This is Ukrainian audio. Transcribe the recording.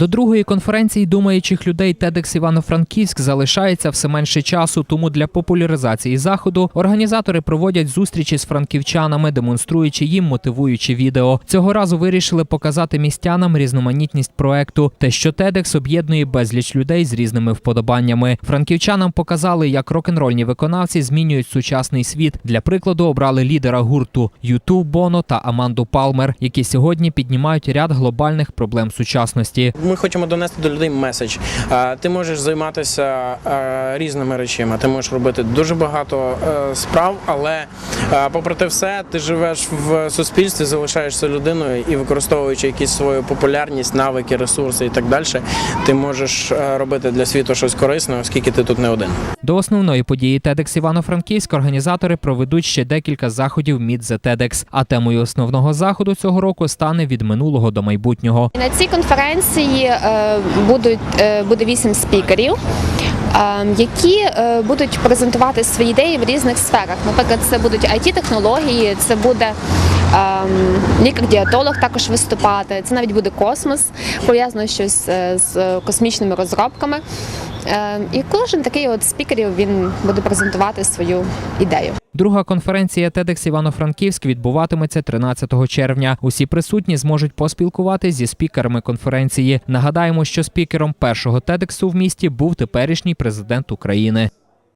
До другої конференції думаючих людей TEDx Івано-Франківськ залишається все менше часу. Тому для популяризації заходу організатори проводять зустрічі з франківчанами, демонструючи їм мотивуючі відео. Цього разу вирішили показати містянам різноманітність проекту, те, що TEDx об'єднує безліч людей з різними вподобаннями. Франківчанам показали, як рок-н-рольні виконавці змінюють сучасний світ. Для прикладу обрали лідера гурту Юту Боно та Аманду Палмер, які сьогодні піднімають ряд глобальних проблем сучасності. Ми хочемо донести до людей меседж. Ти можеш займатися різними речами. Ти можеш робити дуже багато е, справ, але попри те все, ти живеш в суспільстві, залишаєшся людиною і використовуючи якісь свою популярність, навики, ресурси і так далі, ти можеш е, робити для світу щось корисне, оскільки ти тут не один. До основної події TEDx Івано-Франківськ організатори проведуть ще декілька заходів Meet the TEDx, а темою основного заходу цього року стане від минулого до майбутнього. На цій конференції е, будуть е, буде вісім спікерів. е, Які будуть презентувати свої ідеї в різних сферах. Наприклад, це будуть it технології це буде ем, лікар-діатолог також виступати. Це навіть буде космос, пов'язано щось з космічними розробками. Е, І кожен такий от спікерів він буде презентувати свою ідею. Друга конференція TEDx Івано-Франківськ відбуватиметься 13 червня. Усі присутні зможуть поспілкуватися зі спікерами конференції. Нагадаємо, що спікером першого TEDx в місті був теперішній президент України.